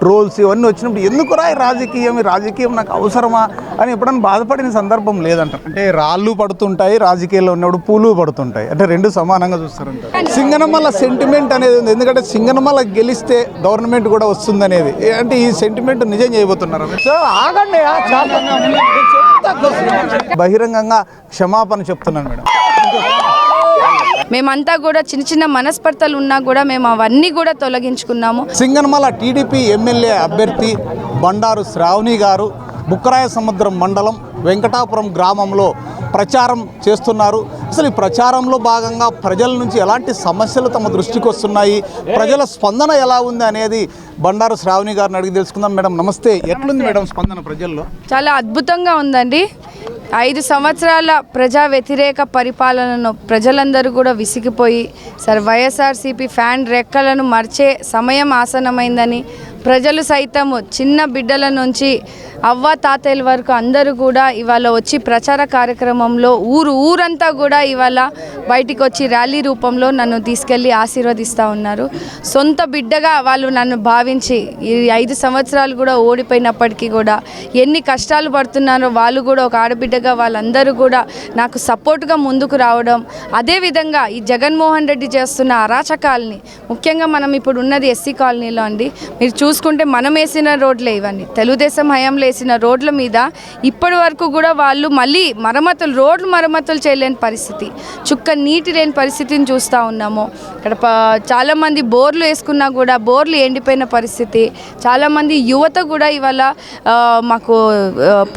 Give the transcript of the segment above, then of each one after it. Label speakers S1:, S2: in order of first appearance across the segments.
S1: Trolls ఇవన్నీ వచ్చినప్పుడు ఎందుకురా ఈ రాజకీయం? రాజకీయం నాకు అవసరమా? అని ఎప్పుడైనా బాధపడిన సందర్భం లేదంటారు అంటే రాళ్ళు పడుతుంటాయి రాజకీయాల్లో ఉన్నప్పుడు పూలు పడుతుంటాయి. అంటే రెండు సమానంగా చూస్తారంటారు సింగనమల సెంటిమెంట్ అనేది ఉంది. ఎందుకంటే సింగనమల గెలిస్తే గవర్నమెంట్ కూడా వస్తుంది అనేది అంటే ఈ సెంటిమెంట్ నిజం చేయబోతున్నారు? సో ఆగండి. బహిరంగంగా క్షమాపణ చెప్తున్నాను మేడం.
S2: మేమంతా కూడా చిన్న చిన్న మనస్పర్ధలు ఉన్నా కూడా మేము అవన్నీ కూడా తొలగించుకున్నాము.
S1: సింగనమల టీడీపీ ఎమ్మెల్యే అభ్యర్థి బండారు శ్రావణి గారు బుక్కరాయ సముద్రం మండలం వెంకటాపురం గ్రామంలో ప్రచారం చేస్తున్నారు. అసలు ఈ ప్రచారంలో భాగంగా ప్రజల నుంచి ఎలాంటి సమస్యలు తమ దృష్టికి వస్తున్నాయి? ప్రజల స్పందన ఎలా ఉంది అనేది బండారు శ్రావణి గారిని అడిగి తెలుసుకుందాం. మేడం నమస్తే. ఎట్లుంది మేడం స్పందన ప్రజల్లో?
S2: చాలా అద్భుతంగా ఉందండి. ఐదు సంవత్సరాల ప్రజా వ్యతిరేక పరిపాలనను ప్రజలందరూ కూడా విసిగిపోయి సార్ వైఎస్ఆర్సీపీ ఫ్యాన్ రెక్కలను మర్చే సమయం ఆసనమైందని ప్రజలు సైతము చిన్న బిడ్డల నుంచి అవ్వ తాతయ్యల వరకు అందరూ కూడా ఇవాళ వచ్చి ప్రచార కార్యక్రమంలో ఊరు ఊరంతా కూడా ఇవాళ బయటికి వచ్చి ర్యాలీ రూపంలో నన్ను తీసుకెళ్ళి ఆశీర్వదిస్తూ ఉన్నారు. సొంత బిడ్డగా వాళ్ళు నన్ను భావించి ఈ ఐదు సంవత్సరాలు కూడా ఓడిపోయినప్పటికీ కూడా ఎన్ని కష్టాలు పడుతున్నారో వాళ్ళు కూడా ఒక ఆడబిడ్డగా వాళ్ళందరూ కూడా నాకు సపోర్ట్గా ముందుకు రావడం అదేవిధంగా ఈ జగన్మోహన్ రెడ్డి చేస్తున్న అరాచకాలని ముఖ్యంగా మనం ఇప్పుడు ఉన్నది ఎస్సీ కాలనీలో అండి మీరు చూసుకుంటే మనం వేసిన రోడ్లే ఇవన్నీ తెలుగుదేశం హయాంలో వేసిన రోడ్ల మీద ఇప్పటి వరకు కూడా వాళ్ళు మళ్ళీ మరమ్మతులు రోడ్లు మరమ్మతులు చేయలేని పరిస్థితి. చుక్క నీటి లేని పరిస్థితిని చూస్తూ ఉన్నాము. ఇక్కడ చాలామంది బోర్లు వేసుకున్నా కూడా బోర్లు ఎండిపోయిన పరిస్థితి. చాలామంది యువత కూడా ఇవాళ మాకు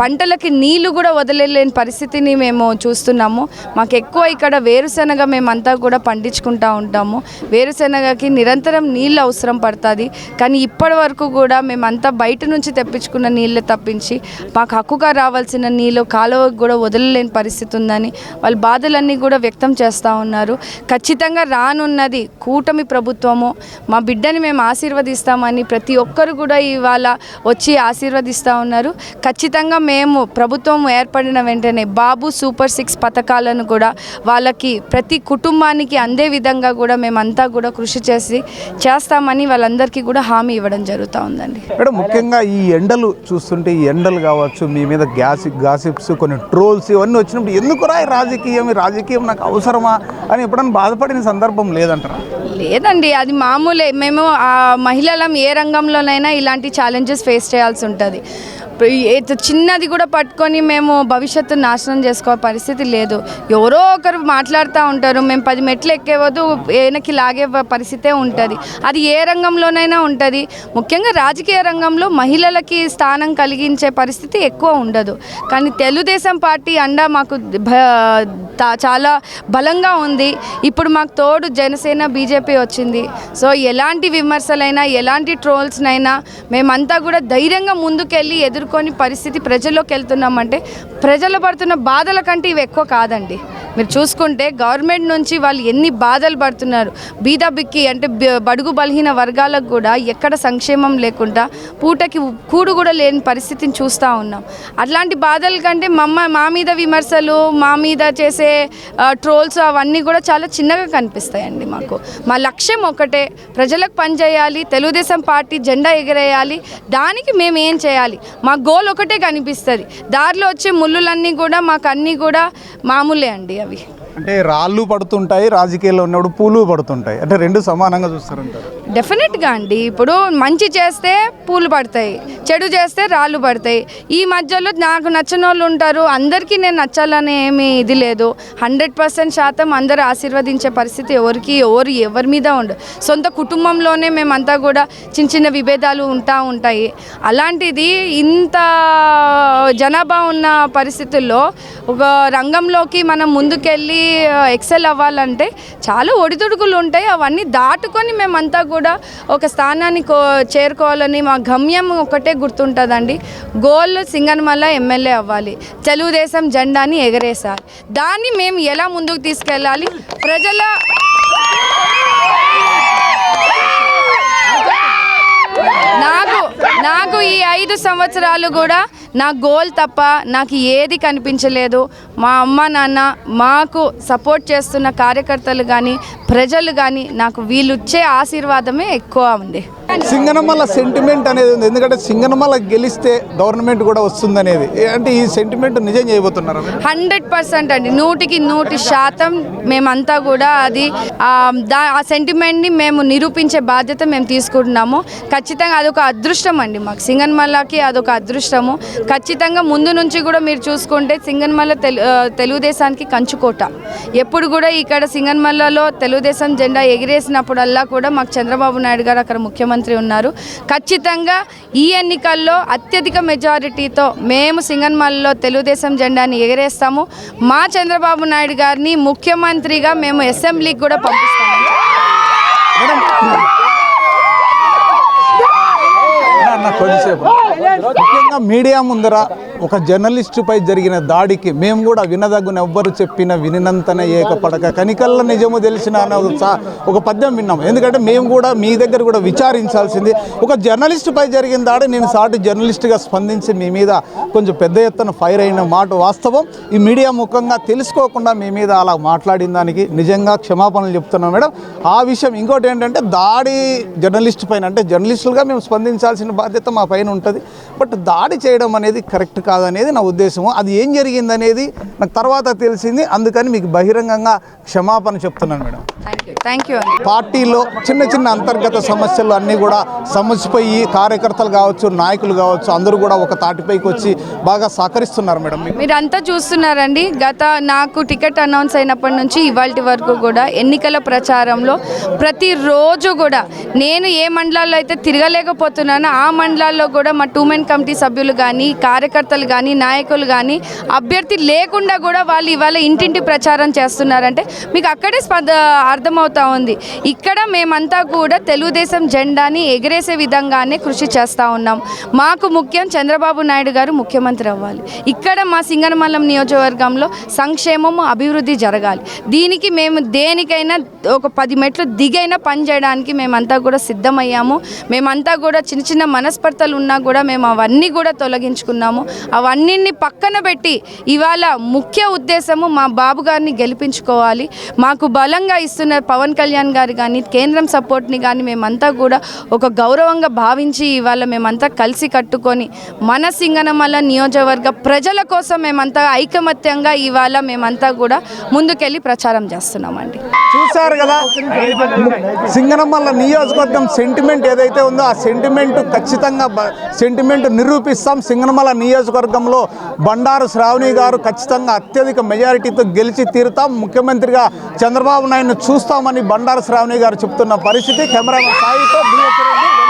S2: పంటలకి నీళ్ళు కూడా వదిలేలేని పరిస్థితిని మేము చూస్తున్నాము. మాకు ఎక్కువ ఇక్కడ వేరుశెనగ మేమంతా కూడా పండించుకుంటూ ఉంటాము. వేరుశెనగకి నిరంతరం నీళ్ళు అవసరం పడుతుంది. కానీ ఇప్పటి వరకు కూడా మేమంతా బయట నుంచి తెప్పించుకున్న నీళ్ళు తప్పించి మాకు హక్కుగా రావాల్సిన నీళ్ళు కాలువకు కూడా వదలలేని పరిస్థితి ఉందని వాళ్ళ బాధలన్నీ కూడా వ్యక్తం చేస్తూ ఉన్నారు. ఖచ్చితంగా రానున్నది కూటమి ప్రభుత్వము. మా బిడ్డని మేము ఆశీర్వదిస్తామని ప్రతి ఒక్కరు కూడా ఇవాళ వచ్చి ఆశీర్వదిస్తూ ఉన్నారు. ఖచ్చితంగా మేము ప్రభుత్వం ఏర్పడిన వెంటనే బాబు సూపర్ సిక్స్ పథకాలను కూడా వాళ్ళకి ప్రతి కుటుంబానికి అందే విధంగా కూడా మేమంతా కూడా కృషి చేసి చేస్తామని వాళ్ళందరికీ కూడా హామీ ఇవ్వడం జరుగుతూ ఉందండి.
S1: మేడం ముఖ్యంగా ఈ ఎండలు చూస్తుంటే ఈ ఎండలు కావచ్చు మీ మీద గ్యాస్ గాసిప్స్ కొన్ని ట్రోల్స్ ఇవన్నీ వచ్చినప్పుడు ఎందుకు రాజకీయం? రాజకీయం నాకు అవసరమా అని ఎప్పుడైనా బాధపడిన సందర్భం లేదంటారా?
S2: లేదండి అది మామూలే. మేము ఆ మహిళలం ఏ రంగంలోనైనా ఇలాంటి ఛాలెంజెస్ ఫేస్ చేయాల్సి ఉంటుంది. చిన్నది కూడా పట్టుకొని మేము భవిష్యత్తు నాశనం చేసుకో పరిస్థితి లేదు. ఎవరో ఒకరు మాట్లాడుతూ ఉంటారు మేము పది మెట్లు ఎక్కేవద్దు వెనక్కి లాగే పరిస్థితే ఉంటుంది. అది ఏ రంగంలోనైనా ఉంటుంది. ముఖ్యంగా రాజకీయ రంగంలో మహిళలకి స్థానం కలిగించే పరిస్థితి ఎక్కువ ఉండదు. కానీ తెలుగుదేశం పార్టీ అండ మాకు భ- చాలా బలంగా ఉంది. ఇప్పుడు మాకు తోడు జనసేన బీజేపీ వచ్చింది. సో ఎలాంటి విమర్శలైనా ఎలాంటి ట్రోల్స్నైనా మేమంతా కూడా ధైర్యంగా ముందుకెళ్ళి ఎదురు ఎదుర్కొని పరిస్థితి ప్రజల్లోకి వెళ్తున్నామంటే ప్రజలు పడుతున్న బాధల కంటే ఇవి ఎక్కువ కాదండి. మీరు చూసుకుంటే గవర్నమెంట్ నుంచి వాళ్ళు ఎన్ని బాధలు పడుతున్నారు. బీద బిక్కి అంటే బడుగు బలహీన వర్గాలకు కూడా ఎక్కడ సంక్షేమం లేకుండా పూటకి కూడు కూడా లేని పరిస్థితిని చూస్తూ ఉన్నాం. అట్లాంటి బాధల కంటే మమ్మ మా మీద విమర్శలు మా మీద చేసే ట్రోల్స్ అవన్నీ కూడా చాలా చిన్నగా కనిపిస్తాయండి మాకు. మా లక్ష్యం ఒకటే ప్రజలకు పనిచేయాలి తెలుగుదేశం పార్టీ జెండా ఎగరేయాలి దానికి మేము ఏం చేయాలి? మా గోల్ ఒకటే కనిపిస్తుంది. దారిలో వచ్చే ముళ్ళులన్నీ కూడా మాకు అన్నీ కూడా మామూలే అండి అవి.
S1: అంటే రాళ్ళు పడుతుంటాయి రాజకీయాల్లో ఉన్నప్పుడు పూలు పడుతుంటాయి. అంటే రెండు సమానంగా చూస్తారంటారు.
S2: డెఫినెట్గా అండి. ఇప్పుడు మంచి చేస్తే పూలు పడతాయి చెడు చేస్తే రాళ్ళు పడతాయి. ఈ మధ్యలో నాకు నచ్చని వాళ్ళు ఉంటారు. అందరికీ నేను నచ్చాలని ఏమీ ఇది లేదు. హండ్రెడ్ పర్సెంట్ శాతం అందరు ఆశీర్వదించే పరిస్థితి ఎవరికి ఎవరు ఎవరి మీద ఉండదు సొంత కుటుంబంలోనే మేమంతా కూడా చిన్న చిన్న విభేదాలు ఉంటా ఉంటాయి. అలాంటిది ఇంత జనాభా ఉన్న పరిస్థితుల్లో ఒక రంగంలోకి మనం ముందుకెళ్ళి ఎక్సెల్ అవ్వాలంటే చాలా ఒడిదుడుకులు ఉంటాయి. అవన్నీ దాటుకొని మేమంతా కూడా ఒక స్థానాన్ని కో చేరుకోవాలని మా గమ్యం ఒకటే గుర్తుంటుందండి. గోల్ సింగన్మల్ల ఎమ్మెల్యే అవ్వాలి. తెలుగుదేశం జెండాని ఎగరేసాలి దాన్ని మేము ఎలా ముందుకు తీసుకెళ్ళాలి? ప్రజల నాకు నాకు ఈ ఐదు సంవత్సరాలు కూడా నా గోల్ తప్ప నాకు ఏది కనిపించలేదు. మా అమ్మ నాన్న మాకు సపోర్ట్ చేస్తున్న కార్యకర్తలు కానీ ప్రజలు కానీ నాకు వీళ్ళు ఇచ్చే ఆశీర్వాదమే ఎక్కువ ఉంది.
S1: సింగనమల సెంటిమెంట్ అనేది ఉంది. ఎందుకంటే సింగనమల గెలిస్తే గవర్నమెంట్ కూడా వస్తుంది అనేది అంటే ఈ సెంటిమెంట్ నిజం చేయబోతున్నారా?
S2: హండ్రెడ్ పర్సెంట్ అండి. నూటికి నూటి శాతం మేమంతా కూడా అది ఆ, సెంటిమెంట్ని మేము నిరూపించే బాధ్యత మేము తీసుకుంటున్నాము. ఖచ్చితంగా అదొక అదృష్టం అండి మాకు. సింగన్మల్లకి అదొక అదృష్టము. ఖచ్చితంగా ముందు నుంచి కూడా మీరు చూసుకుంటే సింగన్మల్ల తెలు తెలుగుదేశానికి కంచుకోట. ఎప్పుడు కూడా ఇక్కడ సింగన్మల్లలో తెలుగుదేశం జెండా ఎగిరేసినప్పుడల్లా కూడా మాకు చంద్రబాబు నాయుడు గారు అక్కడ ముఖ్యమంత్రి ఉన్నారు. ఖచ్చితంగా ఈ ఎన్నికల్లో అత్యధిక మెజారిటీతో మేము సింగన్మల్లలో తెలుగుదేశం జెండాని ఎగిరేస్తాము. మా చంద్రబాబు నాయుడు గారిని ముఖ్యమంత్రిగా మేము అసెంబ్లీకి కూడా పంపిస్తాము.
S1: కొద్దిసేపు. ముఖ్యంగా మీడియా ముందర ఒక జర్నలిస్టుపై జరిగిన దాడికి మేము కూడా వినదగ్గున ఎవ్వరు చెప్పిన వినినంతనే ఏకపడక కనికల్ల నిజము తెలిసిన అన్న ఒక ఒక పద్యం విన్నాం. ఎందుకంటే మేము కూడా మీ దగ్గర కూడా విచారించాల్సింది. ఒక జర్నలిస్టుపై జరిగిన దాడి నేను సాటి జర్నలిస్టుగా స్పందించి మీ మీద కొంచెం పెద్ద ఎత్తున ఫైర్ అయిన మాట వాస్తవం. ఈ మీడియా ముఖంగా తెలుసుకోకుండా మీ మీద అలా మాట్లాడిన దానికి నిజంగా క్షమాపణలు చెప్తున్నాం మేడం. ఆ విషయం ఇంకోటి ఏంటంటే దాడి జర్నలిస్ట్ పైన అంటే జర్నలిస్టులుగా మేము స్పందించాల్సిన బాధ్యత మా పైన ఉంటుంది. బట్ దాడి చేయడం అనేది కరెక్ట్ కాదనేది నా ఉద్దేశము. అది ఏం జరిగింది అనేది నాకు తర్వాత తెలిసింది. అందుకని మీకు బహిరంగంగా క్షమాపణ చెప్తున్నాను మేడం.
S2: థ్యాంక్ యూ
S1: పార్టీలో చిన్న చిన్న అంతర్గత సమస్యలు అన్నీ కూడా సమస్యపోయి కార్యకర్తలు కావచ్చు నాయకులు కావచ్చు అందరూ కూడా ఒక తాటిపైకి వచ్చి బాగా సహకరిస్తున్నారు మేడం
S2: మీరంతా చూస్తున్నారండి. గత నాకు టికెట్ అనౌన్స్ అయినప్పటి నుంచి ఇవాళ వరకు కూడా ఎన్నికల ప్రచారంలో ప్రతిరోజు కూడా నేను ఏ మండలాల్లో అయితే తిరగలేకపోతున్నానో ఆ మండలాల్లో కూడా మా టూ మెన్ కమిటీ సభ్యులు కానీ కార్యకర్తలు కానీ నాయకులు కానీ అభ్యర్థి లేకుండా కూడా వాళ్ళు ఇవాళ ఇంటింటి ప్రచారం చేస్తున్నారంటే మీకు అక్కడే స్పంద అర్థమవుతా ఉంది. ఇక్కడ మేమంతా కూడా తెలుగుదేశం జెండాని ఎగరేసే విధంగానే కృషి చేస్తూ ఉన్నాం. మాకు ముఖ్యం చంద్రబాబు నాయుడు గారు ముఖ్యమంత్రి అవ్వాలి. ఇక్కడ మా సింగనమల్లం నియోజకవర్గంలో సంక్షేమము అభివృద్ధి జరగాలి. దీనికి మేము దేనికైనా ఒక పది మెట్లు దిగైనా పని చేయడానికి మేమంతా కూడా సిద్ధమయ్యాము. మేమంతా కూడా చిన్న చిన్న మనస్పర్ధలు ఉన్నా కూడా మేము అవన్నీ కూడా తొలగించుకున్నాము. అవన్నీ పక్కన పెట్టి ఇవాళ ముఖ్య ఉద్దేశము మా బాబు గారిని గెలిపించుకోవాలి. మాకు బలంగా ఇస్తున్న పవన్ కళ్యాణ్ గారు కానీ కేంద్రం సపోర్ట్ని కానీ మేమంతా కూడా ఒక గౌరవంగా భావించి ఇవాళ మేమంతా కలిసి కట్టుకొని మన సింగనమల నియోజకవర్గ ప్రజల కోసం మేమంతా ఐకమత్యంగా ఇవాళ మేమంతా కూడా ముందుకెళ్ళి ప్రచారం చేస్తున్నామండి.
S1: చూశారు కదా? సింగనమల్ల నియోజకవర్గం సెంటిమెంట్ ఏదైతే ఉందో ఆ సెంటిమెంట్ ఖచ్చితంగా సెంటిమెంట్ నిరూపిస్తాం సింగనమల నియోజకవర్గంలో బండారు శ్రావణి గారు ఖచ్చితంగా అత్యధిక మెజారిటీతో గెలిచి తీరుతాం. ముఖ్యమంత్రిగా చంద్రబాబు నాయుడును చూస్తామని బండారు శ్రావణి గారు చెప్తున్న పరిస్థితి. కెమెరా సాయితో రెడ్డి